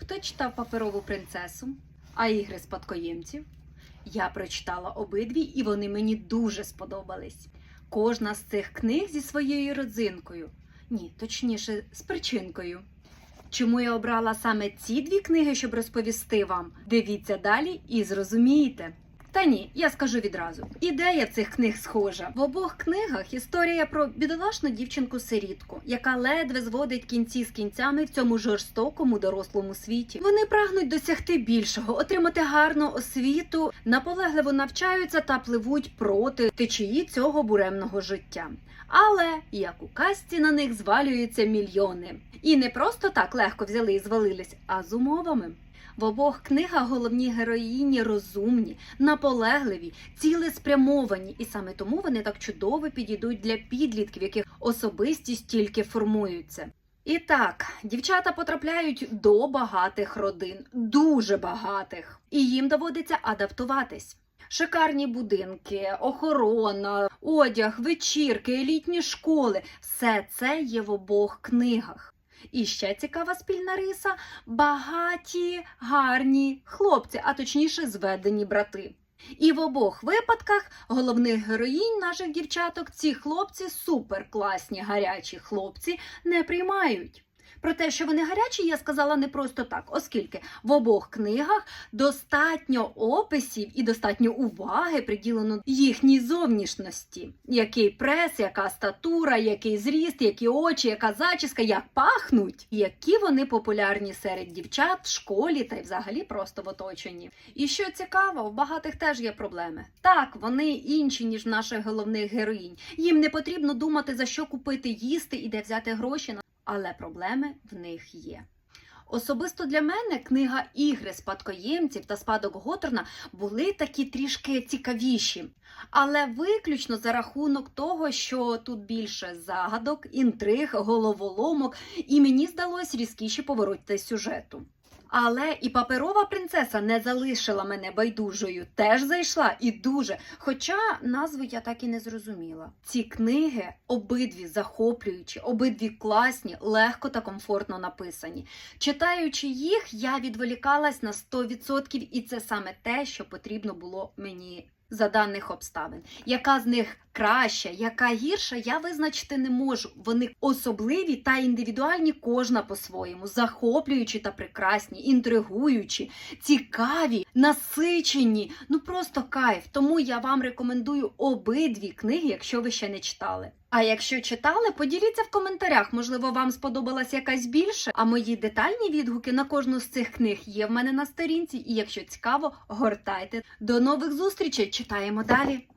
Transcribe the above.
Хто читав паперову принцесу, а ігри спадкоємців? Я прочитала обидві, і вони мені дуже сподобались. Кожна з цих книг зі своєю родзинкою. Ні, точніше, з причинкою. Чому я обрала саме ці дві книги, щоб розповісти вам? Дивіться далі і зрозумієте. Та ні, я скажу відразу. Ідея цих книг схожа. В обох книгах історія про бідолашну дівчинку-сирітку, яка ледве зводить кінці з кінцями в цьому жорстокому дорослому світі. Вони прагнуть досягти більшого, отримати гарну освіту, наполегливо навчаються та пливуть проти течії цього буремного життя. Але як у казці на них звалюються мільйони. І не просто так легко взяли і звалились, а з умовами. В обох книгах головні героїні розумні, наполегливі, цілеспрямовані, і саме тому вони так чудово підійдуть для підлітків, яких особистість тільки формуються. І так, дівчата потрапляють до багатих родин, дуже багатих, і їм доводиться адаптуватись. Шикарні будинки, охорона, одяг, вечірки, елітні школи все це є в обох книгах. І ще цікава спільна риса багаті, гарні хлопці, а точніше зведені брати. І в обох випадках головних героїнь наших дівчаток ці хлопці суперкласні гарячі хлопці не приймають. Про те, що вони гарячі, я сказала не просто так, оскільки в обох книгах достатньо описів і достатньо уваги приділено їхній зовнішності. Який прес, яка статура, який зріст, які очі, яка зачіска, як пахнуть, які вони популярні серед дівчат в школі та й взагалі просто в оточенні. І що цікаво, в багатих теж є проблеми. Так, вони інші, ніж наших головних героїнь. Їм не потрібно думати, за що купити їсти і де взяти гроші на але проблеми в них є. Особисто для мене книга Ігри спадкоємців та спадок Готорна були такі трішки цікавіші, але виключно за рахунок того, що тут більше загадок, інтриг, головоломок, і мені здалось різкіші повороти сюжету. Але і паперова принцеса не залишила мене байдужою, теж зайшла і дуже. Хоча назву я так і не зрозуміла. Ці книги обидві захоплюючі, обидві класні, легко та комфортно написані. Читаючи їх, я відволікалась на 100%, і це саме те, що потрібно було мені. За даних обставин, яка з них краща, яка гірша, я визначити не можу. Вони особливі та індивідуальні, кожна по-своєму, захоплюючі та прекрасні, інтригуючі, цікаві, насичені. Ну просто кайф. Тому я вам рекомендую обидві книги, якщо ви ще не читали. А якщо читали, поділіться в коментарях. Можливо, вам сподобалась якась більше. А мої детальні відгуки на кожну з цих книг є в мене на сторінці. І якщо цікаво, гортайте. До нових зустрічей! Читаємо далі.